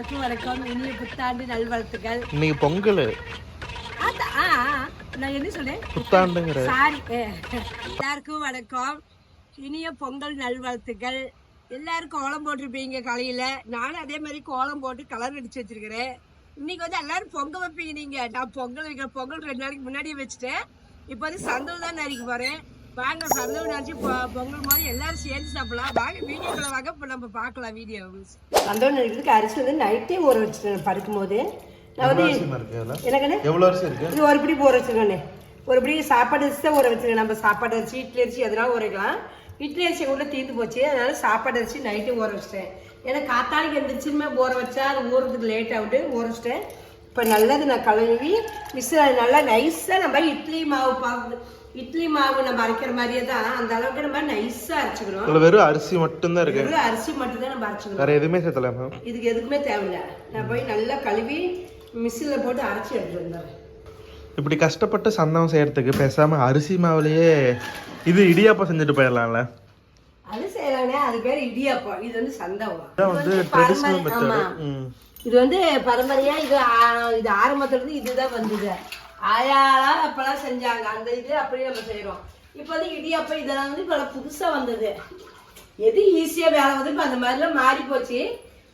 வணக்கம். இனிய புத்தாண்டு நல்வாழ்த்துக்கள். இன்னைக்கு பொங்கல். நான் என்ன சொன்னேன்? புத்தாண்டுங்கிற. சாரி எல்லாருக்கும் வணக்கம். இனிய பொங்கல் நல்வாழ்த்துக்கள். எல்லாரும் கோலம் போட்டிருப்பீங்க காலையில. நானும் அதே மாதிரி கோலம் போட்டு கலர் அடிச்சு வச்சிருக்கிறேன். இன்னைக்கு வந்து எல்லாரும் பொங்க வைப்பீங்க நீங்க. நான் பொங்கல் வைக்கிற பொங்கல் ரெண்டு நாளைக்கு முன்னாடியே வச்சுட்டேன். இப்போ வந்து சந்தோஷம் தான் நடிக்க போறேன். வாங்க சந்தோஷம் நினச்சி பொங்கல் மாதிரி எல்லாரும் சேர்ந்து சாப்பிடலாம். வாங்க வீடியோக்குள்ள வாங்க இப்போ நம்ம பார்க்கலாம் வீடியோ சந்தோஷம் நடிக்கிறதுக்கு அரிசி வந்து நைட்டே ஊற வச்சுட்டேன் படுக்கும் போது நான் வந்து எனக்குன்னு எவ்வளவு அரிசி இருக்கு? இது ஒரு பிடி ஊற வச்சிருக்கேன் ஒரு பிடி சாப்பாடு அரிசி தான் ஊற வச்சிருக்கேன் நம்ம சாப்பாடு அரிசி இட்லி அரிசி எதனால ஊற வைக்கலாம் இட்லி அரிசி கூட தீர்ந்து போச்சு. அதனால சாப்பாடு அரிசி நைட்டு ஊற வச்சிட்டேன். ஏன்னா காத்தாளிக்கு எந்திரிச்சுமே ஊற வச்சா அது ஊறதுக்கு லேட் ஆகுது. ஊற வச்சிட்டேன். இப்போ நல்லது நான் கழுவி மிஸ்ஸில் நல்லா நைஸாக நம்ம இட்லி மாவு பாவு இட்லி மாவு நம்ம அரைக்கிற மாதிரியே தான். அந்த அளவுக்கு நம்ம நைஸாக அரைச்சிக்கணும் இதுல வெறும் அரிசி மட்டும்தான் இருக்கு. வெறும் அரிசி மட்டும் தான் நம்ம அரைச்சிக்கணும் வேற எதுவுமே சேர்த்தல மேம் இதுக்கு எதுக்குமே தேவையில்லை. நான் போய் நல்லா கழுவி மிக்சியில் போட்டு அரைச்சி எடுத்துட்டு வந்துடுறேன். இப்படி கஷ்டப்பட்டு சந்தனம் செய்யறதுக்கு பேசாம அரிசி மாவுலயே இது இடியாப்பம் செஞ்சுட்டு போயிடலாம்ல. அது செய்யறாங்க அது பேர் இடியாப்பம். இது வந்து சந்தவம் இதான் வந்து ட்ரெடிஷ்னல் மெத்தட். இது வந்து பரம்பரையா இது இது ஆரம்பத்துல இருந்து இதுதான் வந்தது. ஆயாலா அப்பெல்லாம் செஞ்சாங்க. அந்த இது அப்படியே நம்ம செய்யறோம் இப்போ வந்து இடியாப்பம் இதெல்லாம் வந்து இப்போ புதுசா வந்தது. எது ஈஸியா வேலை வந்து இப்போ அந்த மாதிரிலாம் மாறி போச்சு.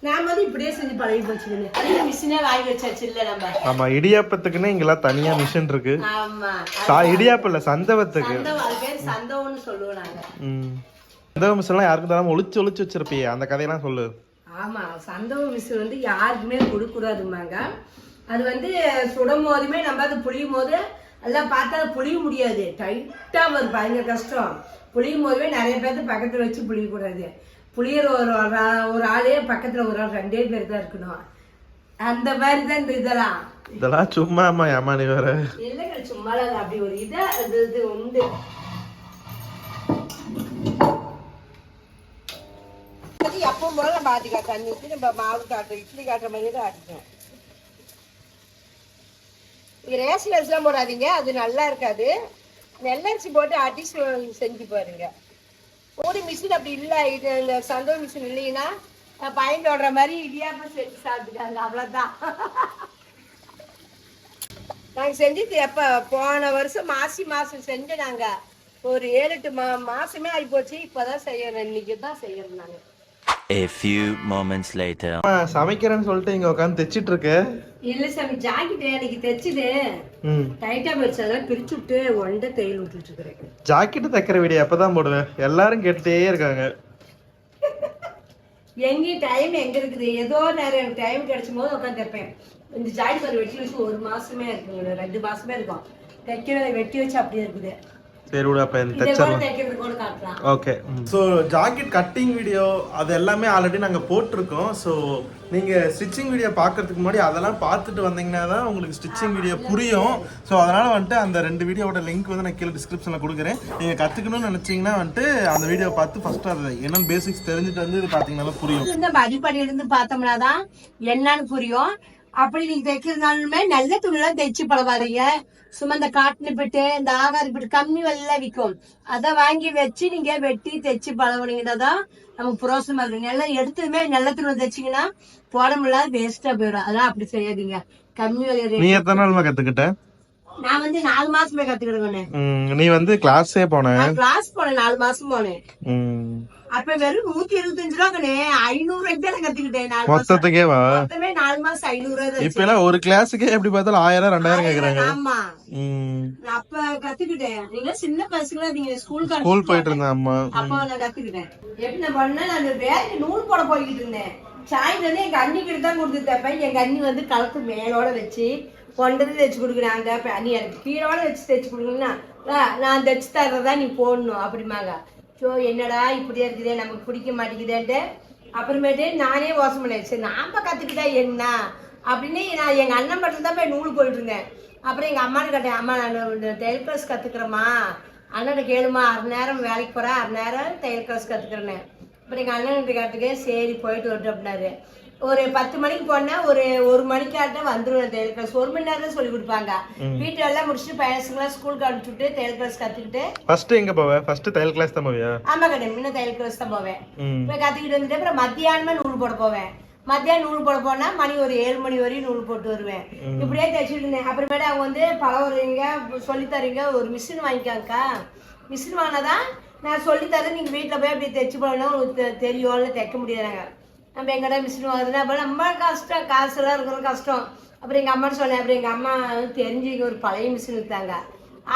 நாம வந்து இப்படியே செஞ்சு பழகி போச்சுக்கணும் அதே மிஷினே வாங்கி வச்சாச்சு இல்ல நம்ம. ஆமா இடியாப்பத்துக்குன்னு இங்கெல்லாம் தனியா மிஷின் இருக்கு. ஆமா. இடியாப்பம் இல்ல சந்தவத்துக்கு. பேர் சந்தவம்னு சொல்லுவோம் நாங்க. சந்தவ மிஷின் எல்லாம் யாருக்கும் தராம ஒளிச்சு ஒளிச்சு வச்சிருப்பியே. அந்த கதையெல்லாம் சொல்லு. ஆமா சந்தவ மிஸ் வந்து யாருக்குமே கொடுக்கூடாதுமாங்க அது வந்து சுடும் போதுமே நம்ம அது புளியும் போது எல்லாம் பார்த்தா அது புளிய முடியாது. டைட்டா வரும் பயங்கர கஷ்டம். புளியும் போதுமே நிறைய பேர்த்து பக்கத்துல வச்சு புளியக்கூடாது. புளியற ஒரு ஒரு ஆளே பக்கத்துல ஒரு ஆள் ரெண்டே பேர் தான் இருக்கணும். அந்த மாதிரி தான் இந்த இதெல்லாம். இதெல்லாம் சும்மா அம்மா ஏமா நீ வேற. இல்லைங்க சும்மாலாம் அப்படி ஒரு இதா அது இது உண்டு. எப்பவும் போல நம்ம ஆட்டிக்கா தண்ணி ஊற்றி நம்ம மாவு காட்டுறோம் இட்லி காட்டுற மாதிரியே தான் ஆட்டிக்கணும் நீங்க ரேஷன் அரிசிலாம் போடாதீங்க அது நல்லா இருக்காது. நெல்லரிசி போட்டு அடிச்சு செஞ்சு பாருங்க. ஒரு மிஷின் அப்படி இல்லை இது இந்த சந்தோஷ மிஷின் இல்லைன்னா பயன் ஓடுற மாதிரி இடியாப்பம் செஞ்சு சாப்பிட்டுக்காங்க அவ்வளோதான் நாங்கள் செஞ்சு எப்போ போன வருஷம் மாசி மாதம் செஞ்சு நாங்கள் ஒரு ஏழு எட்டு மா மாதமே ஆகி போச்சு இப்போதான் செய்யறோம் இன்னைக்கு தான் செய்யறோம் நாங்கள் A few moments later. சமைக்கிறேன்னு சொல்லிட்டு இங்க உட்காந்து தைச்சிட்டு இருக்க இல்லை சாமி ஜாக்கெட்டு எனக்கு தைச்சுது. ம். டைட்டாக போயிடுச்சு. அதெல்லாம் பிரிச்சு விட்டு ஒண்டை தையல் விட்டுட்டு இருக்கிறேன் ஜாக்கெட் தைக்கிற வீடியோ எப்பதான் போடுவேன். எல்லாரும் கேட்டுட்டே இருக்காங்க. எங்கேயும் டைம் எங்க இருக்குது? ஏதோ நேரம் எனக்கு டைம் கிடைச்சும் போது உட்காந்து தைப்பேன். இந்த ஜாக்கெட் ஒரு வெட்டி வச்சு ஒரு மாசமே இருக்குங்க ரெண்டு மாசமே இருக்கும். தைக்கிற வெட்டி வச்சு அப்படியே இருக்குது. சரி விடு அப்ப தைச்சிடலாம். Okay so jacket cutting video அது எல்லாமே ஆல்ரெடி நாங்கள் போட்டிருக்கோம். ஸோ நீங்கள் ஸ்டிச்சிங் வீடியோ பார்க்கறதுக்கு முன்னாடி அதெல்லாம் பார்த்துட்டு வந்தீங்கன்னா தான் உங்களுக்கு ஸ்டிச்சிங் வீடியோ புரியும். ஸோ அதனால் வந்துட்டு அந்த ரெண்டு வீடியோவோட லிங்க் வந்து நான் கீழே டிஸ்கிரிப்ஷனில் கொடுக்குறேன். நீங்கள் கற்றுக்கணும்னு நினச்சிங்கன்னா வந்துட்டு அந்த வீடியோ பார்த்து ஃபஸ்ட்டு அது என்னென்ன பேசிக்ஸ் தெரிஞ்சுட்டு வந்து இது பார்த்தீங்கன்னா புரியும். இது வந்து நம்ம அடிப்படையில இருந்து பார்த்தோம்னா தான் என்னன்னு புரியும். அப்படி நீங்க தைக்கிறதுனாலுமே நல்ல துணிலாம் தைச்சு பழவாதீங்க சும்மா இந்த காட்டுன்னு பிட்டு இந்த ஆகாரி பிட்டு கம்மி விலையில விற்கும் அதை வாங்கி வச்சு நீங்க வெட்டி தைச்சு பழகுனீங்கன்னா நமக்கு புரோசனமா இருக்கு நல்லா எடுத்ததுமே நல்ல துணி தைச்சீங்கன்னா போட முடியாது வேஸ்டா போயிடும். அதான் அப்படி செய்யாதீங்க. கம்மி விலை நீ எத்தனை நாள் கத்துக்கிட்ட? நான் வந்து நாலு மாசமே கத்துக்கிடுவேன். நீ வந்து கிளாஸே போன. நான் கிளாஸ் போனேன் நாலு மாசம் போனேன். அப்ப வெறும் நூத்தி இருபத்தஞ்சு ரூபாங்கண்ணே ஐநூறு ரூபாய்க்கு தான் கத்துக்கிட்டேன் மொத்தத்துக்கே வா. மொத்தமே நாலு மாசம் ஐநூறு ரூபாய் இப்போ எல்லாம் ஒரு கிளாஸுக்கே எப்படி பார்த்தாலும் ஆயிரம் ரெண்டாயிரம் கேட்குறாங்க ஆமா. அப்ப கத்துக்கிட்டேன். நீங்க சின்ன பசங்களா நீங்க ஸ்கூல் ஸ்கூல் போயிட்டு இருந்தேன் அம்மா. அப்ப நான் கத்துக்கிட்டேன். எப்படி நான் பண்ணேன் நான் வேலைக்கு நூல் போட போய்கிட்டு இருந்தேன். சாயந்தரம் வந்து எங்க அண்ணிக்கிட்ட தான் கொடுத்து தைப்பேன் எங்க அண்ணி வந்து கலத்து மேலோட வச்சு கொண்டது தைச்சு கொடுக்குறாங்க அந்த நீ எனக்கு கீழோட வச்சு தைச்சு கொடுக்குறீங்கன்னா நான் தைச்சு தர்றதா நீ போடணும் அப்படிமாங்க ஸோ என்னடா இப்படியே இருக்குதே நமக்கு பிடிக்க மாட்டேங்குதேன்ட்டு. அப்புறமேட்டு நானே ஓசம் பண்ணேன். சரி நாம கற்றுக்கிட்டா என்ன? அப்படின்னு நான் எங்கள் அண்ணன் மட்டும் தான் போய் நூல் போயிட்டு இருந்தேன். அப்புறம் எங்கள் அம்மான்னு கேட்டேன் அம்மா நான் தையல் கிளாஸ் கற்றுக்குறேம்மா அண்ணனை கேளுமா அரை நேரம் வேலைக்கு போகிறேன் அரை நேரம் தையல் கிளாஸ் கற்றுக்குறேன் அப்புறம் எங்கள் அண்ணன் கேட்டுக்கு சரி போயிட்டு வரட்டும் அப்படின்னாரு. ஒரு பத்து மணிக்கு போனா ஒரு ஒரு மணிக்காட்ட வந்துருவேன் தையல் கிளாஸ் ஒரு மணி நேரம் தான் சொல்லி கொடுப்பாங்க. வீட்டு எல்லாம் முடிச்சுட்டு பையன்ஸுங்களாம் ஸ்கூலுக்கு அனுப்பிச்சுட்டு தையல் கிளாஸ் கத்துக்கிட்டு. ஃபர்ஸ்ட் எங்க போவ? ஃபர்ஸ்ட் தையல் கிளாஸ் தான் போவியா? ஆமா கடை முன்ன தையல் கிளாஸ் தான் போவேன். போய் கத்துக்கிட்டு வந்துட்டு அப்புறம் மத்தியானமே நூல் போட போவேன். மத்தியானம் நூல் போட போனா மணி ஒரு ஏழு மணி வரையும் நூல் போட்டு வருவேன். இப்படியே தைச்சிட்டு இருந்தேன். அப்புறமேட்டு அவங்க வந்து பழகுறீங்க சொல்லி தரீங்க ஒரு மிஷின் வாங்கிக்காங்கக்கா. மிஷின் வாங்கினாதான் நான் சொல்லி தரேன். நீங்க வீட்டில் போய் அப்படி தைச்சு போடணும் உங்களுக்கு தெரியும்னு தைக்க முடியாதாங்க நம்ம எங்கடா மிஷின் வாங்குறதுனா அப்போ ரொம்ப கஷ்டம் காசுலாம் இருக்கிறது கஷ்டம். அப்புறம் எங்கள் அம்மாட்ட சொன்னேன். அப்புறம் எங்கள் அம்மா தெரிஞ்சு ஒரு பழைய மிஷின் விற்றாங்க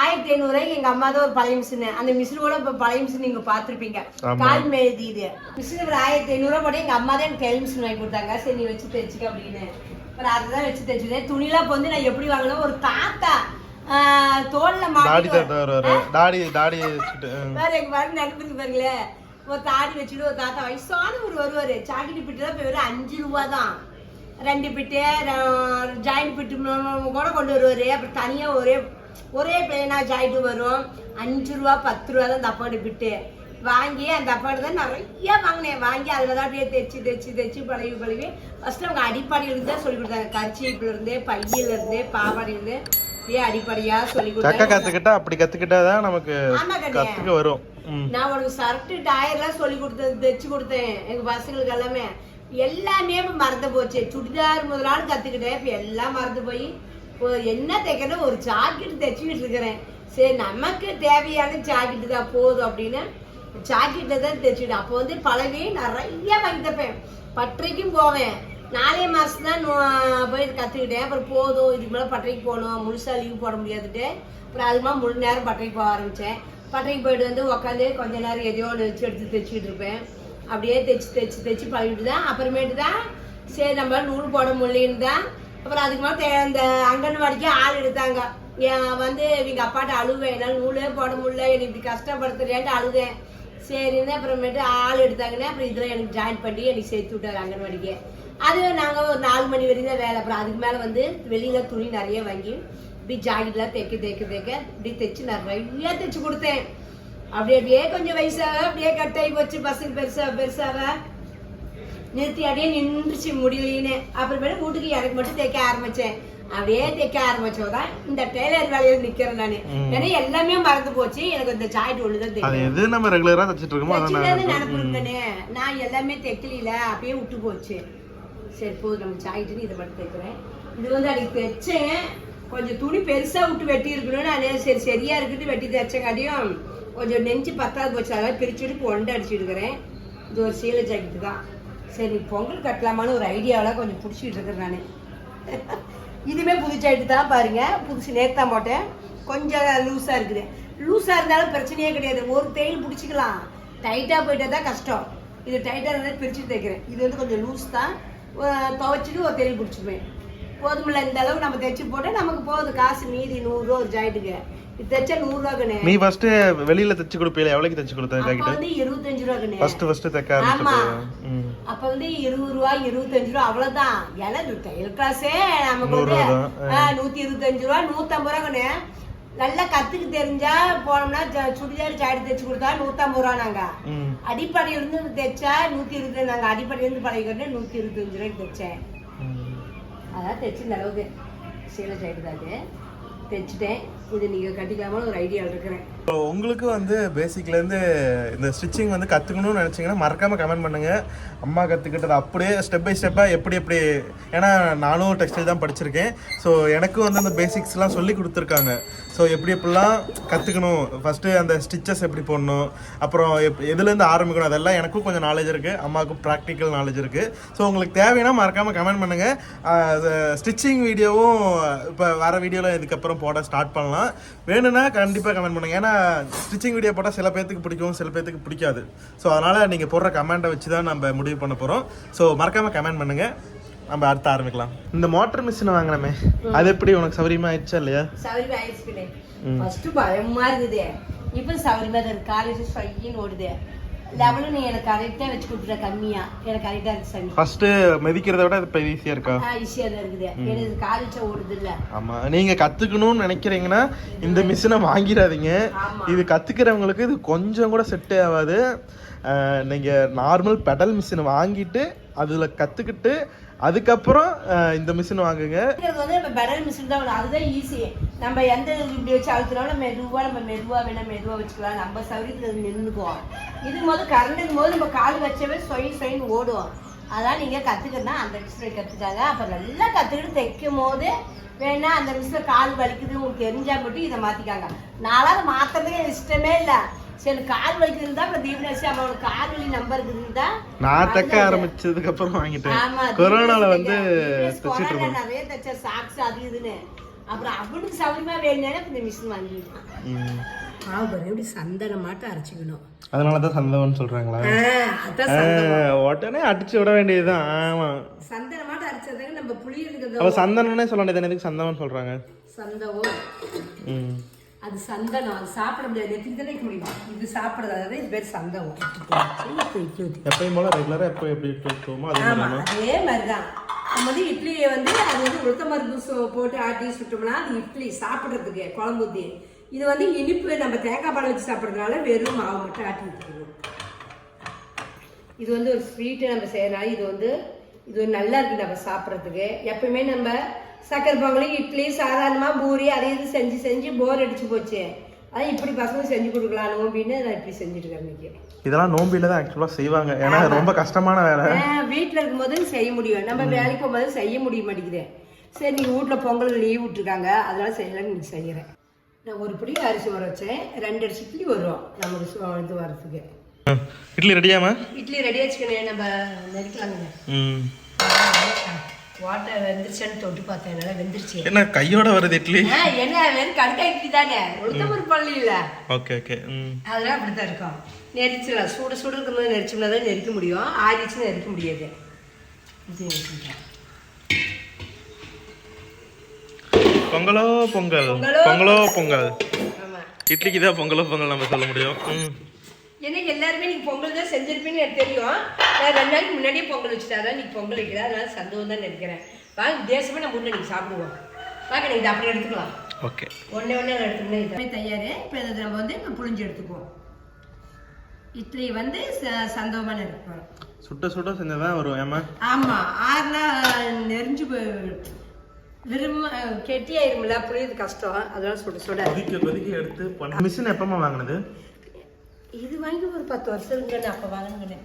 ஆயிரத்தி ஐநூறுரூவாய்க்கு எங்கள் அம்மா தான் ஒரு பழைய மிஷின். அந்த மிஷின் கூட இப்போ பழைய மிஷின் நீங்கள் பார்த்துருப்பீங்க. கால் மேதி இது. மிஷின் ஒரு ஆயிரத்தி ஐநூறுரூவா போட்டு எங்கள் அம்மா தான் எனக்கு கையில் மிஷின் வாங்கி கொடுத்தாங்க. சரி நீ வச்சு தைச்சிக்க அப்படின்னு. அப்புறம் அதை தான் வச்சு தைச்சுதேன் துணிலாம் இப்போ வந்து நான் எப்படி வாங்கினேன் ஒரு தாத்தா தோல்ல வருவாரு. தாடி தாடி வச்சுட்டு ம். வேற எங்க பாரு நினைப்புக்கு பாருங்களேன். ஒரு தாடி வச்சுட்டு ஒரு தாத்தா வயசானவர் வருவாரு. சாக்கிட்டு பிட்டு தான் இப்போ வெறும் அஞ்சு ரூபா தான். ரெண்டு பிட்டு ஜாயிண்ட் பிட்டு கூட கொண்டு வருவாரு. அப்புறம் தனியாக ஒரே ஒரே பிளேனா ஜாயிண்ட் வரும். அஞ்சு ரூபா பத்து ரூபா தான் தப்பாடு பிட்டு. வாங்கி அந்த அப்பாடு தான் நிறைய வாங்கினேன். வாங்கி அதில் தான் அப்படியே தைச்சி தைச்சி தைச்சி பழகி பழகி. ஃபஸ்ட்டு அவங்க அடிப்படையிலிருந்து தான் சொல்லி கொடுத்தாங்க. கர்ச்சீப்ல பையிலேருந்து பாவாடியிலேருந்து. அடிப்படையா சொல்லி கத்துக்கிட்டா அப்படி கத்துக்கிட்டாதான் நமக்கு ஆமா கண்ணே. கத்துக்க வரும். ம். நான் உனக்கு சர்ட்டு டயர்லாம் சொல்லி கொடுத்தது தைச்சு கொடுத்தேன். எங்க பசங்களுக்கு எல்லாமே. எல்லாமே மறந்து போச்சு. சுடிதார் முதலாவது கத்துக்கிட்டேன். இப்ப எல்லாம் மறந்து போய். என்ன தைக்கணும் ஒரு ஜாக்கெட் தைச்சிக்கிட்டு இருக்கிறேன். சரி நமக்கு தேவையான ஜாக்கெட் தான் போதும் அப்படின்னு ஜாக்கெட்ல தான் தைச்சிட்டேன் அப்போ வந்து பழகி நிறைய வாங்கி தைப்பேன். பட்டறைக்கும் போவேன். நாலே மாதம் தான் போய் கற்றுக்கிட்டேன் அப்புறம் போதும். இதுக்கு மேலே பட்டறைக்கு போகணும். முழுசா லீவ் போட முடியாதுட்டு அப்புறம் அதுமா முழு நேரம் பட்டறைக்கு போக ஆரம்பித்தேன் பட்டறைக்கு போயிட்டு வந்து உட்காந்து கொஞ்ச நேரம் எதையோ ஒன்று வச்சு எடுத்து தைச்சிட்டு இருப்பேன். அப்படியே தைச்சு தைச்சு தைச்சு பழகிட்டு தான் அப்புறமேட்டு தான் சரி நம்ம நூல் போட முடியலன்னு தான். அப்புறம் அதுக்கு மேலே தே- அந்த அங்கன்வாடிக்கு ஆள் எடுத்தாங்க. ஏன் வந்து இவங்க அப்பாட்ட அழுவேன். என்னால் நூலே போட முடியல. எனக்கு இப்படி கஷ்டப்படுத்துறியான்ட்டு அழுதேன். சரின்னு அப்புறமேட்டு ஆள் எடுத்தாங்கன்னா அப்புறம் இதில் எனக்கு ஜாயின் பண்ணி எனக்கு சேர்த்து விட்டாரு அங்கன்வாடிக்கு. அது நாங்கள் ஒரு நாலு மணி வரைக்கும் தான் வேலை அப்புறம் அதுக்கு மேலே வந்து வெளியில் துணி நிறைய வாங்கி இப்படி ஜாக்கெட்லாம் தைக்க தைக்க தைக்க இப்படி தைச்சு நிறைய தைச்சு கொடுத்தேன். அப்படி அப்படியே கொஞ்சம் வயசாக அப்படியே கட்டாயி போச்சு பசங்க பெருசாக பெருசாக நிறுத்தி அப்படியே நின்றுச்சு முடியலைன்னு. அப்புறமேட்டு வீட்டுக்கு எனக்கு மட்டும் தைக்க ஆரம்பிச்சேன். அப்படியே தைக்க ஆரம்பிச்சோதான் இந்த டெய்லர் வேலையில நிக்கிறேன் நானு. ஏன்னா எல்லாமே மறந்து போச்சு. எனக்கு இந்த ஜாயிண்ட் ஒண்ணுதான் தெரியும். எது நம்ம ரெகுலரா தச்சிட்டு இருக்கோமோ அதை வச்சுட்டது நான் நினப்பு இருந்தனே நான் எல்லாமே தைக்கல அப்படியே விட்டு போச்சு. சரி போதும் நம்ம சாயிட்டுன்னு இதை மட்டும் தைக்கிறேன் இது வந்து அன்றைக்கி தைச்சேன். கொஞ்சம் துணி பெருசாக விட்டு வெட்டி இருக்கணும்னு நான் சரி சரியாக இருக்குன்னு வெட்டி தைச்சங்காட்டியும் கொஞ்சம் நெஞ்சு பத்தாவது போச்சு. அதெல்லாம் பிரிச்சுட்டு விட்டு ஒண்டை அடிச்சுடுக்கிறேன் இருக்கிறேன். இது ஒரு சீலை ஜாக்கெட்டு தான். சரி பொங்கல் கட்டலாமான்னு ஒரு ஐடியாவில் கொஞ்சம் பிடிச்சிட்டு இருக்கிறேன் நான். இதுவுமே புது ஜாக்கெட்டு தான் பாருங்கள் புதுசு நேர்த்தா போட்டேன். கொஞ்சம் லூஸாக இருக்குது. லூஸாக இருந்தாலும் பிரச்சனையே கிடையாது. ஒரு தையல் பிடிச்சிக்கலாம். டைட்டாக போயிட்டா தான் கஷ்டம். இது டைட்டாக இருந்தால் பிரிச்சுட்டு தைக்கிறேன். இது வந்து கொஞ்சம் லூஸ் தான். துவைச்சிட்டு ஒரு தையல் பிடிச்சிப்பேன் போதுமில்ல இந்த அளவு நம்ம தைச்சு போட்டால் நமக்கு போகுது காசு மீதி நூறுரூவா ஒரு ஜாக்கெட்டுக்கு இது தைச்சா நூறுரூவா கண்ணு. நீ ஃபர்ஸ்ட் வெளியில தச்சு கொடுப்பீல எவ்வளவுக்கு தச்சு கொடுத்த ஜாக்கெட் வந்து இருபத்தஞ்சு ரூபா கண்ணு. ஃபர்ஸ்ட் ஃபர்ஸ்ட் தைக்க. ஆரம்பிச்சது. அப்ப வந்து இருபது ரூபா இருபத்தஞ்சு ரூபா அவ்வளவுதான். ஏன்னா தையல் கிளாஸே நமக்கு வந்து நூத்தி இருபத்தஞ்சு ரூபா நூத்தம்பது ரூபா கண்ணு. நல்லா கத்துக்கு தெரிஞ்சா போனோம்னா சுடிதார் ஜாடி தைச்சு கொடுத்தா நூத்தம்பது ரூபா நாங்க ம். அடிப்படையில இருந்து தைச்சா நூத்தி இருபது நாங்க அடிப்படையில இருந்து பழகிக்கிட்டு நூத்தி இருபத்தஞ்சு ரூபாய்க்கு தைச்சேன். அதான் தைச்சு இந்த அளவுக்கு சீலை இது. தைச்சிட்டேன் இது நீங்க கட்டிக்கலாமான்னு ஒரு ஐடியாவில் இருக்கிறேன் இப்போ உங்களுக்கு வந்து பேசிக்லேருந்து இந்த ஸ்டிச்சிங் வந்து கற்றுக்கணும்னு நினச்சிங்கன்னா மறக்காமல் கமெண்ட் பண்ணுங்க. அம்மா கற்றுக்கிட்டது அப்படியே ஸ்டெப் பை ஸ்டெப்பாக எப்படி எப்படி ஏன்னா நானும் டெக்ஸ்டைல் தான் படிச்சிருக்கேன். ஸோ எனக்கும் வந்து அந்த பேசிக்ஸ்லாம் சொல்லி கொடுத்துருக்காங்க. ஸோ எப்படி எப்படிலாம் கற்றுக்கணும் ஃபஸ்ட்டு அந்த ஸ்டிச்சஸ் எப்படி போடணும்? அப்புறம் எப் எதுலேருந்து ஆரம்பிக்கணும்? அதெல்லாம் எனக்கும் கொஞ்சம் நாலேஜ் இருக்குது அம்மாவுக்கும் ப்ராக்டிக்கல் நாலேஜ் இருக்குது ஸோ உங்களுக்கு தேவைன்னா மறக்காமல் கமெண்ட் பண்ணுங்கள் ஸ்டிச்சிங் வீடியோவும் இப்போ வர வீடியோவில் இதுக்கப்புறம் போட ஸ்டார்ட் பண்ணலாம். வேணும்னா கண்டிப்பாக கமெண்ட் பண்ணுங்க. ஏன்னா ஸ்டிச்சிங் வீடியோ போட்டால் சில பேர்த்துக்கு பிடிக்கும் சில பேர்த்துக்கு பிடிக்காது. ஸோ அதனால் நீங்கள் போடுற கமெண்ட்டை வச்சு தான் நம்ம முடிவு பண்ண போகிறோம் ஸோ மறக்காமல் கமெண்ட் பண்ணுங்கள் நம்ம அடுத்து ஆரம்பிக்கலாம். இந்த மோட்டர் மிஷின் வாங்கினமே அது எப்படி? உனக்கு சௌரியமா ஆயிடுச்சா இல்லையா? சௌரியமா ஆயிடுச்சுக்கிட்டே ஃபர்ஸ்ட் பயமா இருக்குது. இப்போ சௌரியமா தான் காலேஜ் சொயின்னு ஓடுது. லெவலும் நீ எனக்கு கரெக்டா வச்சு கொடுத்துட்ட கம்மியா. எனக்கு கரெக்டா இருக்கு சாமி ஃபர்ஸ்ட் மிதிக்கிறத விட இப்போ ஈஸியாக இருக்கா? ஈஸியா தான் இருக்குது. எனக்கு காலேஜ் ஓடுது இல்ல ஆமா. நீங்க கத்துக்கணும்னு நினைக்கிறீங்கன்னா இந்த மிஷினை வாங்கிடாதீங்க. இது கத்துக்கிறவங்களுக்கு இது கொஞ்சம் கூட செட்டே ஆகாது. அஹ், நீங்க நார்மல் பெடல் மிஷினை வாங்கிட்டு அதுல கத்துக்கிட்டு அதுக்கப்புறம் இந்த மிஷின் வாங்குங்க. வந்து நம்ம பெடல் மிஷின் தான் அதுதான் ஈஸி நம்ம எந்த இப்படி வச்சு அழுத்தினாலும் மெதுவாக நம்ம மெதுவாக வேணா மெதுவாக வச்சுக்கலாம். நம்ம சௌரியத்தில் அது நின்றுக்குவோம் இது போது கரண்டுக்கும் போது நம்ம கால் வச்சவே சொய் சொயின்னு ஓடும் அதான் நீங்கள் கற்றுக்கணும்னா அந்த மிஷினை கற்றுக்காங்க அப்போ நல்லா கற்றுக்கிட்டு தைக்கும் போது வேணா அந்த மிஷினில் கால் வலிக்குது உங்களுக்கு தெரிஞ்சால் மட்டும் இதை மாற்றிக்காங்க நாளாவது மாற்றுறதுக்கு இஷ்டமே இல்லை. சரி கால் வலிக்குதுன்னு தான் இப்போ தீபனாசி அவனோட கால் வலி நம்பர் தான் நான் தைக்க ஆரம்பிச்சதுக்கு அப்புறம் வாங்கிட்டேன். கொரோனால வந்து தைச்சிட்டு கொரோனா இருக்கோம் நிறைய தைச்ச சாக்ஸ் அது இதுன்னு. அப்புறம் அவனுக்கு சௌரியமா வேணும்னா இந்த மிஷின் வாங்கிடுவான் ம். பாவம் எப்படி சந்தனம் மாட்டம் அரைச்சிக்கணும். அதனாலதான் சந்தவன் சொல்றாங்களா? உடனே அடிச்சு விட வேண்டியதுதான். ஆமா. சந்தன மாட்டம் அரைச்சதுக்கு நம்ம புளியதுக்கு அப்ப சந்தனம்னே சொல்ல வேண்டியது எதுக்கு சந்தவன் சொல்றாங்க? சந்தவம் ம். அது சந்தனம் அது சாப்பிட முடியாது. நெத்திக்கு தானே முடியும்? இது சாப்பிடுறது இது பேர் ஊத்தி. எப்பயும் போல ரெகுலரா எப்போ எப்படி தூக்குவோமோ அதே மாதிரி மாதிரிதான். நம்ம வந்து இட்லியை வந்து அது வந்து உளுத்த மருந்து சு- போட்டு ஆட்டி சுட்டோம்னா அது இட்லி சாப்பிட்றதுக்கு குழம்பு ஊத்தி. இது வந்து இனிப்பு நம்ம தேங்காய் பால் வச்சு சாப்பிட்றதுனால வெறும் மாவு மட்டும் ஆட்டி விட்டுருவோம் இது வந்து ஒரு ஸ்வீட்டு நம்ம செய்யறனால இது வந்து இது நல்லா இருக்கு நம்ம சாப்பிட்றதுக்கு. எப்பயுமே நம்ம சக்கரை பொங்கல் இட்லி சாதாரணமாக பூரி அதை இது செஞ்சு செஞ்சு போர் அடிச்சு போச்சு. அதான் இப்படி பசங்க செஞ்சு கொடுக்கலாம் நோம்பின்னு நான் இப்படி செஞ்சுட்டு இருக்கேன் இன்னைக்கு. இதெல்லாம் நோம்பில தான் ஆக்சுவலா செய்வாங்க. ஏன்னா ரொம்ப கஷ்டமான வேலை. வீட்டில் இருக்கும்போது செய்ய முடியும். நம்ம வேலைக்கு போகும்போது செய்ய முடிய மாட்டேங்குது. சரி நீங்கள் வீட்டில் பொங்கல் லீவ் விட்டுருக்காங்க. அதனால செய்யலாம்னு இன்னைக்கு செய்கிறேன் நான் ஒரு பிடி அரிசி ஊற வச்சேன். ரெண்டு அரிசி இட்லி வரும். நமக்கு இது வரதுக்கு இட்லி ரெடியாமா இட்லி ரெடி வச்சுக்கணும். நம்ம நெருக்கலாங்க ம். வாட்டை வெந்துருச்சான்னு தொட்டு பார்த்தேன். நல்லா வெந்துருச்சு. என்ன கையோட வருது இட்லி? என்ன வெறும் கடுக்கா இட்லி தானே. உளுத்தம்பரு பள்ளி இல்லை? Okay okay. அதெல்லாம் அப்படி தான் இருக்கும். நெரிச்சிடலாம். சூடு சூடு இருக்கும்போது நெரிச்சோம்னா தான் நெரிக்க முடியும். ஆறிச்சுன்னு நெரிக்க முடியாது. பொங்கலோ பொங்கல். பொங்கலோ பொங்கலோ இட்லிக்கு தான் பொங்கலோ பொங்கல் நம்ம சொல்ல முடியும். ஏன்னா எல்லாருமே நீங்க பொங்கல் தான் செஞ்சிருப்பீங்கன்னு எனக்கு தெரியும். நான் ரெண்டு நாளைக்கு முன்னாடியே பொங்கல் வச்சுட்டாரா. நீ பொங்கல் வைக்கிறா அதனால சந்தோஷம் தான் நினைக்கிறேன். வாங்க வித்தியாசமா நம்ம ஊரில் நீங்கள் சாப்பிடுவோம். வாங்க நீங்கள் இதை அப்படி எடுத்துக்கலாம். ஓகே. ஒன்றே ஒன்றே எடுத்துக்கணும் இது. தயார். இப்போ இதை நம்ம வந்து இப்போ புளிஞ்சு எடுத்துக்குவோம். இட்லி வந்து ச- சந்தோஷமான இருக்கும் சுட்ட சுட்ட செஞ்சதான் வரும் ஏமா ஆமா. ஆறுனா நெறிஞ்சு போய் விரும்ப கெட்டியாயிரும்ல. புளியது கஷ்டம். அதனால சுட சுட. கொதிக்க கொதிக்க எடுத்து பண்ண. மிஷின் எப்பமா வாங்கினது? இது வாங்கி ஒரு பத்து வருஷம் அப்போ வாங்கினேன்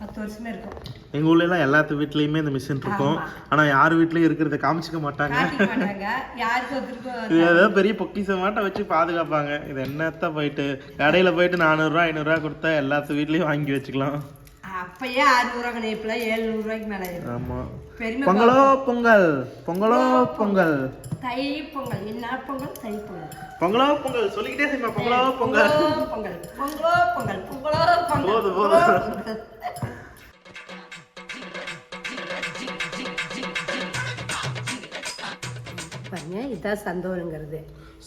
பத்து வருஷமே இருக்கும். எங்க ஊர்ல எல்லாம் எல்லாத்து வீட்லயுமே இந்த மிஷின் இருக்கும். ஆனா யார் வீட்லயும் இருக்கிறத காமிச்சிக்க மாட்டாங்க. இது ஏதோ பெரிய பொக்கிஷமாட்ட வச்சு பாதுகாப்பாங்க. இது என்னத்த போயிட்டு? கடையில போயிட்டு நானூறுரூவா ஐநூறுரூவா கொடுத்தா எல்லாத்து வீட்லயும் வாங்கி வச்சுக்கலாம். அப்பயே அறுநூறுவா கணிப்பில் ஏழ்நூறுவாய்க்கு மேலே இருக்கும் ஆமா. பெருமை பொங்கலோ. பொங்கல் பொங்கலோ. பொங்கல். தை பொங்கல் என்ன பொங்கல்? தை பொங்கல் பொங்கலோ? பொங்கல் சொல்லிக்கிட்டே செய்யுமா. பொங்கலோ பொங்கல். பொங்கலோ பொங்கல். பொங்கலோ பொங்கல். பொங்கலோ போதும், போதும். பாருங்க இதுதான் சந்தோஷங்கிறது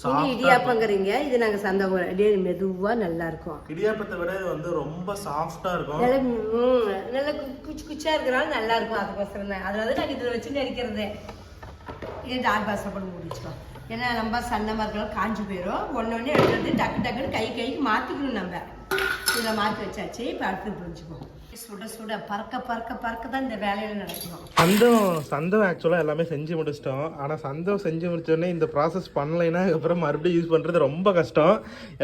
நீங்க இடியாப்பங்கிறீங்க. இது நாங்க அப்படியே மெதுவா நல்லா இருக்கும் இடியாப்பத்தை விட இது வந்து ரொம்ப சாஃப்டா இருக்கும். நல்ல நல்ல குச்சி குச்சியா இருக்கிறனால நல்லா இருக்கும் அதுக்கோசரம் தான். அதனால நாங்கள் இதில் வச்சு நெரிக்கிறது இது டாக் பாஸ் பண்ணி முடிச்சிட்டோம் ஏன்னா நம்ம சன்னமாக இருக்கலாம் காஞ்சி போயிடும் ஒன்று ஒன்று எடுத்து டக்கு டக்குன்னு கை கைக்கு மாற்றிக்கணும் நம்ம. இதை மாற்றி வச்சாச்சு. இப்போ அடுத்து புரிஞ்சுக்குவோம். சுட சுட பறக்க பறக்க பறக்க தான் இந்த வேலையில நடக்கணும். சந்தம் சந்தம் ஆக்சுவலாக எல்லாமே செஞ்சு முடிச்சிட்டோம். ஆனால் சந்தம் செஞ்சு முடிச்சோடனே இந்த ப்ராசஸ் பண்ணலைன்னா அதுக்கப்புறம் மறுபடியும் யூஸ் பண்ணுறது ரொம்ப கஷ்டம்.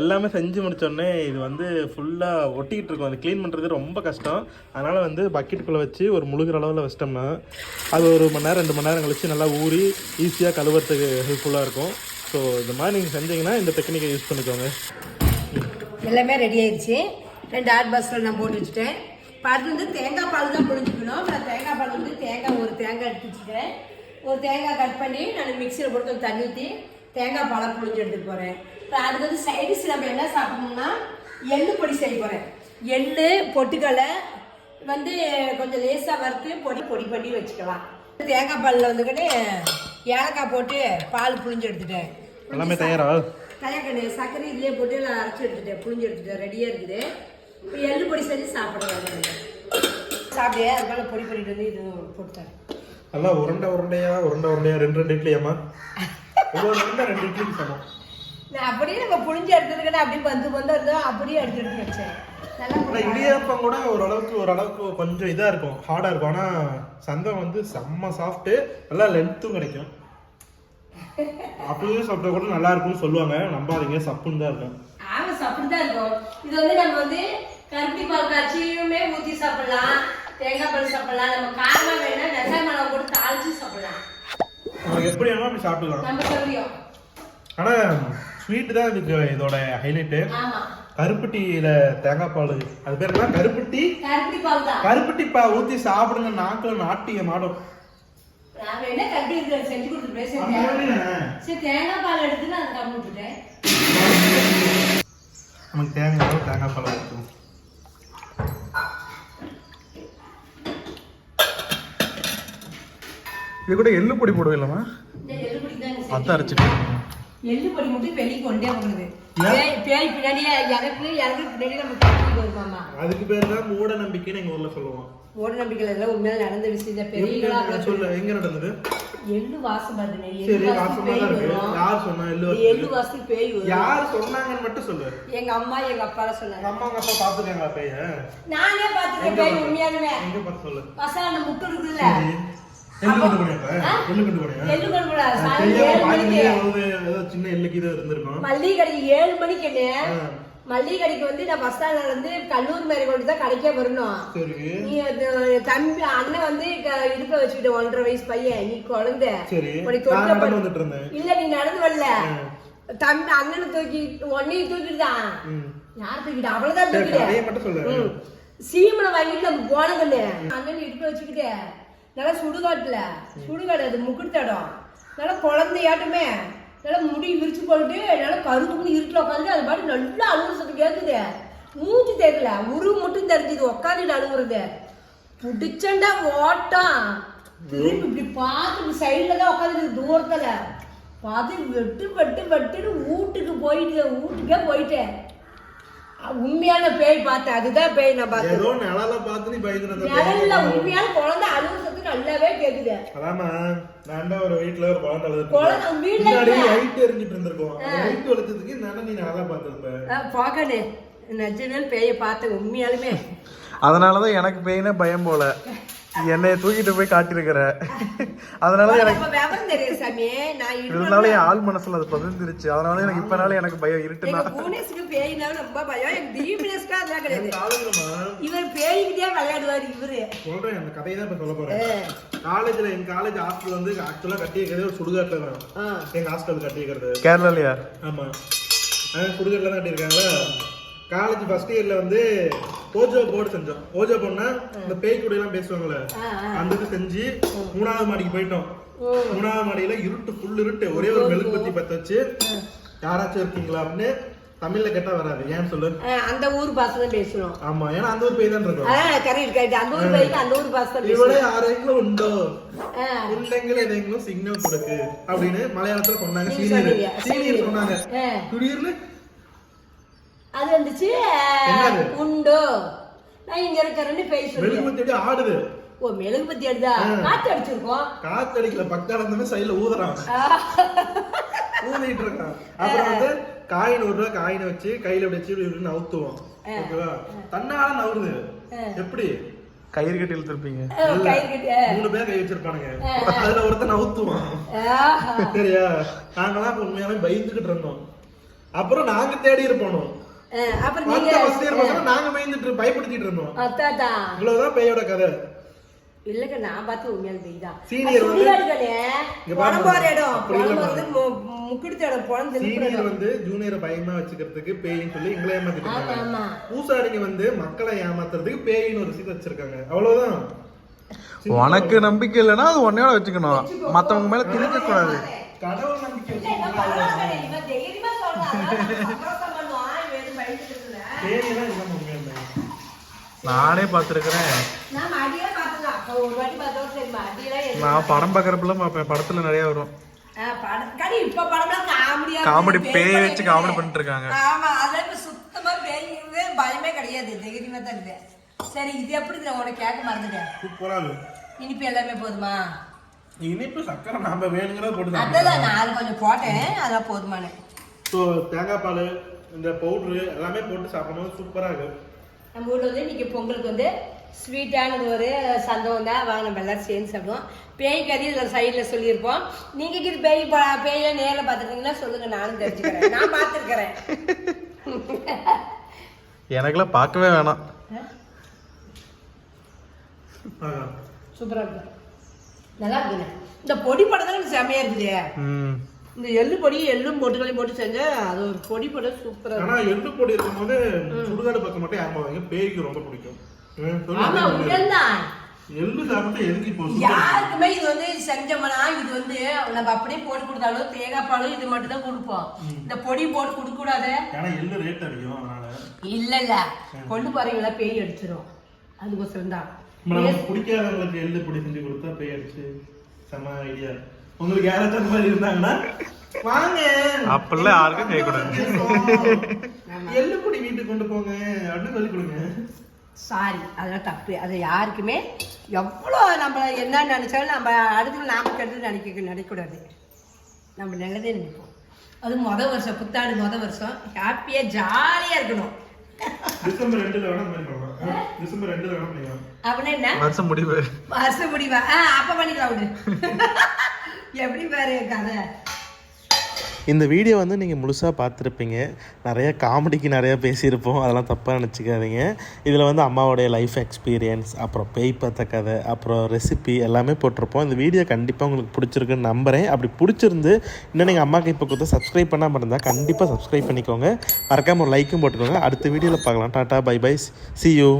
எல்லாமே செஞ்சு முடிச்சோடனே இது வந்து ஃபுல்லாக ஒட்டிக்கிட்டு இருக்கும். அது க்ளீன் பண்ணுறது ரொம்ப கஷ்டம். அதனால் வந்து பக்கெட்டுக்குள்ளே வச்சு ஒரு முழுகிற அளவில் வச்சிட்டோம்னா அது ஒரு மணி நேரம் ரெண்டு மணி நேரம் கழிச்சு நல்லா ஊறி ஈஸியாக கழுவுறதுக்கு ஹெல்ப்ஃபுல்லாக இருக்கும். ஸோ இந்த மாதிரி நீங்கள் செஞ்சீங்கன்னா இந்த டெக்னிக்கை யூஸ் பண்ணிக்கோங்க. எல்லாமே ரெடி ஆயிடுச்சு. ரெண்டு ஆட் பாக்ஸில் நான் போட்டு வச்சுட்டேன். இப்போ வந்து தேங்காய் பால் தான் புழிஞ்சுக்கணும். நான் தேங்காய் பால் வந்து தேங்காய் ஒரு தேங்காய் எடுத்து வச்சுட்டேன் ஒரு தேங்காய் கட் பண்ணி நான் மிக்சியில் போட்டு கொஞ்சம் தண்ணி ஊற்றி தேங்காய் பாலை புழிஞ்சு எடுத்துட்டு போகிறேன் இப்போ அடுத்தது சைடிஸ் நம்ம என்ன சாப்பிடணும்னா எள்ளு பொடி செய்ய போகிறேன் எள்ளு பொட்டுக்கடலை வந்து கொஞ்சம் லேசாக வறுத்து பொடி பொடி பண்ணி வச்சுக்கலாம். தேங்காய் பாலில் வந்துக்கிட்டு ஏலக்காய் போட்டு பால் புழிஞ்சு எடுத்துட்டேன். எல்லாமே தயாரா? கலைக்கண்ணு சர்க்கரை இதுலேயே போட்டு நான் அரைச்சி எடுத்துட்டேன். புழிஞ்சு எடுத்துட்டேன். ரெடியாக இருக்குது. இப்போ எள்ளு பொடி செஞ்சு சாப்பிடலாம் சாப்பிடியா அதனால பொடி பண்ணிட்டு வந்து இது போட்டுத்தரேன் நல்லா உருண்டை உருண்டையா உருண்டை உருண்டையா ரெண்டு ரெண்டு இட்லியாம்மா? ஒவ்வொரு உருண்டை ரெண்டு இட்லிக்கு சமம் நான் அப்படியே நம்ம புழிஞ்சு எடுத்ததுக்குன்னு அப்படியே வந்து வந்து இருந்தோ அப்படியே எடுத்து எடுத்து வச்சேன். இடியாப்பம் கூட ஓரளவுக்கு ஓரளவுக்கு கொஞ்சம் இதா இருக்கும். ஹார்டா இருக்கும். ஆனா சந்தம் வந்து செம்ம சாஃப்ட் நல்லா லென்த்தும் கிடைக்கும். அப்படியே சாப்பிட்டா கூட நல்லா இருக்கும்னு சொல்லுவாங்க. நம்பாதீங்க சப்புன்னு தான் இருக்கும் ஆமா சாப்பிட்டு தான் இருக்கும். இது வந்து நம்ம வந்து கருப்பி பால் காய்ச்சியுமே ஊற்றி சாப்பிடலாம். தேங்காய் பால் சாப்பிடலாம். நம்ம காரமா வேணா வெங்காய மிளகா போட்டு தாளிச்சு சாப்பிடலாம். எப்படி வேணாலும் அப்படி சாப்பிட்டுக்கலாம். நம்ம சௌரியம் ஆனா ஸ்வீட் தான் இதுக்கு இதோட ஹைலைட்டு ஆமா. கருப்பட்டியில தேங்காய் பால். அது பேர் என்ன? கருப்பட்டி கருப்பி பால் தான். கருப்பட்டி பா ஊத்தி சாப்பிடுங்க. நாக்குல நாட்டியம் ஆடும் நான் இருக்கிற செஞ்சு கொடுத்துருப்பேன் சரி தேங்காய் மாதிரி சரி தேங்காய் பால் எடுத்து நான் கம்மி விட்டுட்டேன் நமக்கு தேங்காய் தேங்காய் பால் இது கூட எள்ளு பொடி போடுவில்லமா இந்த எள்ளு பொடி தான் எனக்கு அத்தை அரைச்சிட்டு எள்ளு பொடி மட்டும் வெளியே கொண்டே போகுது? பேய் பின்னாடியே எனக்கு எனக்கு பின்னாடி நம்ம வருமாமா அதுக்கு பேர் தான் மூட நம்பிக்கைன்னு எங்க ஊர்ல சொல்லுவோம். மூட நம்பிக்கையில எல்லாம் உண்மையில நடந்த விஷயம் எங்க- சொல்லு எங்க நடந்தது? எள்ளு வாசம் பாருங்க சரி வாசம் தான் இருக்கு. யார் சொன்னா எள்ளு எள்ளு? வாசம் பேய் யார் சொன்னாங்கன்னு மட்டும் சொல்லு. எங்க அம்மா எங்க அப்பா சொன்னாங்க. அம்மா உங்க அப்பா பாத்துக்காங்களா பைய? நானே பாத்துருக்கேன் எங்க பேய்? உண்மையாலுமே. எங்க பார்த்து சொல்லு. பசங்க அந்த முட்டு இருக்குல்ல மல்லிகை கடைக்கு ஏழு மணிக்கு என்ன. மல்லிகை கடைக்கு வந்து நான் பஸ் ஸ்டாண்ட்ல இருந்து கல்லூரி மேரி கொண்டு தான் கடைக்கே வரணும். நீ தம்பி அண்ணன் வந்து இடுப்ப வச்சுக்கிட்ட ஒன்றரை வயசு பையன் நீ குழந்தை. உனக்கு இல்ல நீ நடந்து வரல. தம்பி அண்ணனை தூக்கி உன்னையும் தூக்கிட்டுதான். யார் தூக்கிட்டு? அவ்வளவுதான் சரி தூக்கிட்டு. கதையை மட்டும் சொல்லு ம். சீமனை வாங்கிட்டு நம்ம போனங்கண்ணு அண்ணன் இடுப்பு வச்சுக்கிட்டு. நல்லா சுடுகாட்டில். சுடுகாடு அது முக்குட்டு இடம். நல்லா குழந்தையாட்டமே. நல்லா முடி விரிச்சு போட்டு நல்லா கருத்துக்குன்னு இருட்டில் உட்காந்து அது பாட்டு நல்லா அழுகுற சத்தம் கேட்குது மூச்சு தெரியல உரு மட்டும் தெரிஞ்சுது. உட்காந்துட்டு அழுகுறது பிடிச்சண்டா ஓட்டம். திருப்பி இப்படி பார்த்து சைடில் தான் உட்காந்துருக்கு தூரத்தில். பார்த்து வெட்டு வெட்டு வெட்டுன்னு வீட்டுக்கு போயிட்டு வீட்டுக்கே போயிட்டேன். உண்மையான பேய் பார்த்தேன் அதுதான் பேய் நான் பார்த்தேன் ஏதோ நிழல பார்த்து நீ பயந்துட்டு நிழல்ல உண்மையான குழந்தை சத்து நல்லாவே கேக்குது அதாம்மா நான் ஒரு வீட்டுல ஒரு குழந்தை அழுது குழந்தை இல்ல. லைட் எரிஞ்சிட்டு இருந்திருக்கும். லைட் ஒழிச்சதுக்கு நான் நீ நல்லா பார்த்திருப்ப. பாக்கணே நிஜமே பேய பார்த்தேன் உண்மையாலுமே. அதனாலதான் எனக்கு பெயினே பயம் போல. என்னைய தூக்கிட்டு போய் காட்டிருக்கிற அதனால எனக்கு இருந்தாலும் என் ஆள் மனசுல அது பதிர்ந்துருச்சு அதனால எனக்கு இப்பனால எனக்கு பயம் இருட்டுனா. ரொம்ப பயம். எங்க தீபினேஸ்க்கு அதெல்லாம் கிடையாது. காலேஜ்லமா இவர் பேய்கிட்டே விளையாடுவாரு இவரு. சொல்றேன் அந்த கதையை தான் இப்ப சொல்ல போறேன். காலேஜ்ல எங்க காலேஜ் ஹாஸ்டல் வந்து ஆக்சுவலா கட்டி வைக்கிறதே ஒரு சுடுகாட்டுல தான் ஆ. எங்க ஹாஸ்டல் கட்டி வைக்கிறது கேரளாலயா? ஆமா. சுடுகாட்டுல தான் கட்டியிருக்காங்களா காலேஜ் ஃபர்ஸ்ட் இயர்ல வந்து ஓஜோ போர்டு செஞ்சோம் ஓஜோ போனா இந்த பேய் கூட எல்லாம் பேசுவாங்கல்ல ஆ, ஆ. அந்த இது செஞ்சு மூணாவது மாடிக்கு போயிட்டோம் மூணாவது மாடியில இருட்டு ஃபுல் இருட்டு ஒரே ஒரு மெழுகுபத்தி பத்த வச்சு யாராச்சும் இருக்கீங்களா அப்படின்னு தமிழ்ல கேட்டா வராது ஏன்னு சொல்லு அஹ் அந்த ஊர் பாசம் தான் பேசணும் ஆமா ஏன்னா அந்த ஒரு பேய் தான் இருக்கும் அதான் கரெக்ட் கரெக்ட் அந்த ஊர் பேய்க்கு அந்த ஊர் பாசம் தான் ഇവിടെ பேசணும் ആരെങ്കിലും ഉണ്ടോ அஹ் ഉണ്ടെങ്കിൽ ഏതെങ്കിലും സിഗ്നൽ കൊടുക്ക് அப்படின்னு மலையாளத்துல சொன்னாங்க நீங்க சீனியர் சொன்னீங்க. சீனியர் சொன்னாங்க அஹ் திடீர்னு அது வந்துச்சு. என்னது? உண்டு. நான் இங்க இருக்கிறேன்னு பேய் சொல்லி. ஆடுது. ஓ மெழுகு பத்தி எடுத்தா காத்து அடிச்சிருக்கோம். காத்தடிக்கல. பக்கம் இருந்தவன் சைடுல ஊதுறான். ஊதிட்டு இருக்கான். அப்புறம் வந்து காயின் ஒரு ரூபா காயினை வச்சு கையில வச்சு இப்படி இப்படி நவுத்துவோம் ஓகேவா? தன்னால நவுறுது எப்படி? கயிறு கட்டி இழுத்துருப்பீங்க. மூணு பேர் கை வச்சிருப்பானுங்க. அதுல ஒருத்தன் நவுத்துவான். ஆஹா. சரியா? நாங்களாம் அப்ப உண்மையாவே பயந்துகிட்டு இருந்தோம். அப்புறம் நாங்க தேடி இருப்போம் அப்புறம் நீங்க ஃபர்ஸ்ட் இயர் பசங்க நாங்க பயந்துட்டு பயப்படுத்திட்டு இருந்தோம். அத்தாத்தா இவ்வளவுதான் பேயோட கதை. இல்லங்க நான் பார்த்து உண்மையான பேய் தான் Senior வந்து-. புலம்போற இடம் புலம்போறது முக்கிடுத்த இடம் புலந்து சீனியர் வந்து ஜூனியரை பயமா வச்சுக்கிறதுக்கு பேயின்னு சொல்லி எங்களை ஏமாத்திட்டு ஆமா இருக்காங்க ஆமா. பூசாரிங்க வந்து மக்களை ஏமாத்துறதுக்கு பேயின்னு ஒரு சீட் வச்சிருக்காங்க. அவ்வளவுதான். உனக்கு நம்பிக்கை இல்லைன்னா அது உன்னையோட வச்சுக்கணும். மத்தவங்க மேல திணிக்க கூடாது கடவுள் நம்பிக்கை இல்ல, இவன் பரவாயில்ல, இவன் தைரியமா சொல்றான். அதனால நான் சந்தோஷம் பண்ணுவான். இவன் எதுவும் பயந்துட்டு இருக்கல. பேயெல்லாம் இல்லாம உண்மையாலுமே நானே பார்த்துருக்கிறேன். நான் படம் பார்க்கறப்பெல்லாம் பார்ப்பேன் படத்துல நிறைய வரும். காமெடி. பேய் வச்சு. காமெடி பண்ணிட்டு இருக்காங்க ஆமா அதெல்லாம் சுத்தமா பேய்ங்கிறது பயமே கிடையாது. தைரியமா தான் இருக்கு. சரி இது எப்படி? நான் உனக்கு கேட்க மறந்துட்டேன்? சூப்பரா இருக்கு. இனிப்பு எல்லாமே போதுமா? இனிப்பு சக்கரை நாம வேணுங்கிறத போட்டு அதான் நான் கொஞ்சம் போட்டேன். அதான் போதுமானு. ஸோ தேங்காய் பால் இந்த பவுட்ரு எல்லாமே போட்டு சாப்பிடும்போது சூப்பரா இருக்கு. நம்ம ஊர்ல வந்து இன்னைக்கு பொங்கலுக்கு வந்து ஸ்வீட்டானது ஒரு சந்தோம் தான். வாங்க நம்ம எல்லாரும் சேர்ந்து சாப்பிடுவோம். பேய் கறி இதில் சைடில் சொல்லியிருப்போம். நீங்க இது பேய் பா- பேயை நேரில் பார்த்துருக்கீங்கன்னா சொல்லுங்க நானும் தெரிஞ்சுக்கிறேன். நான் பார்த்துருக்கிறேன். எனக்கெல்லாம் பார்க்கவே வேணாம். ஆஹா. சூப்பரா இருக்கு. நல்லா இருக்குண்ணே இந்த பொடி படம் தான் செமையா இருக்குது ம். இந்த எள்ளு பொடி எள்ளும் பொட்டுக்களையும் போட்டு செஞ்சா அது ஒரு பொடி படம் சூப்பரா ஆனா எள்ளு பொடி இருக்கும்போது சுடுகாடு பக்கம் மட்டும் ஏமாவாங்க பேய்க்கு ரொம்ப பிடிக்கும். ஆமா எள்ளு சாப்பிட்டு எதுக்கு இப்போ யாருக்குமே இது வந்து செஞ்சோம்னா இது வந்து நம்ம அப்படியே போட்டு கொடுத்தாலும் தேங்காய் பாலும் இது மட்டும் தான் கொடுப்போம் இந்த பொடி போட்டு கொடுக்க கூடாது ஏன்னா எள்ளு ரேட் அதிகம் அதனால. இல்ல இல்ல கொண்டு போறீங்களா பேய் அடிச்சிரும். அதுக்கோசரம் தான். பிடிக்காதவங்களுக்கு எள்ளு பொடி செஞ்சு கொடுத்தா பேய் அடிச்சு செம்ம ஐடியா உங்களுக்கு யாராச்சும் மாதிரி இருந்தாங்கன்னா வாங்க. அப்படிலாம் யாருக்கும் செய்யக்கூடாது. எள்ளு பொடி வீட்டுக்கு கொண்டு போங்க. அப்படின்னு சொல்லி கொடுங்க. சாரி அதெல்லாம் தப்பு. அது யாருக்குமே எவ்வளோ நம்ம என்ன நினைச்சாலும் நம்ம அடுத்து நாம கெடுத்து நினைக்க நினைக்கக்கூடாது. நம்ம நல்லதே நினைப்போம். அது முத வருஷம் புத்தாண்டு முத வருஷம் ஹாப்பியா ஜாலியா இருக்கணும். டிசம்பர் ரெண்டுல வேணா டிசம்பர் ரெண்டுல வேணா பண்ணிக்கலாம் அப்படின்னா என்ன? வருஷம் முடிவு. வருஷம் முடிவா? ஆ அப்ப பண்ணிக்கலாம் விடு. எப்படி பாரு கதை? இந்த வீடியோ வந்து நீங்கள் முழுசாக பார்த்துருப்பீங்க. நிறைய காமெடிக்கு நிறையா பேசியிருப்போம். அதெல்லாம் தப்பாக நினச்சிக்காதீங்க. இதில் வந்து அம்மாவுடைய லைஃப் எக்ஸ்பீரியன்ஸ் அப்புறம் பேய் பார்த்த கதை அப்புறம் ரெசிபி எல்லாமே போட்டிருப்போம். இந்த வீடியோ கண்டிப்பாக உங்களுக்கு பிடிச்சிருக்குன்னு நம்புகிறேன் அப்படி பிடிச்சிருந்து இன்னும் நீங்கள் அம்மாக்கு இப்போ கொடுத்து சப்ஸ்கிரைப் பண்ணாமல் இருந்தால் கண்டிப்பாக சப்ஸ்கிரைப் பண்ணிக்கோங்க. மறக்காமல் ஒரு லைக்கும் போட்டுக்கோங்க. அடுத்த வீடியோவில் பார்க்கலாம். Tata bye bye see you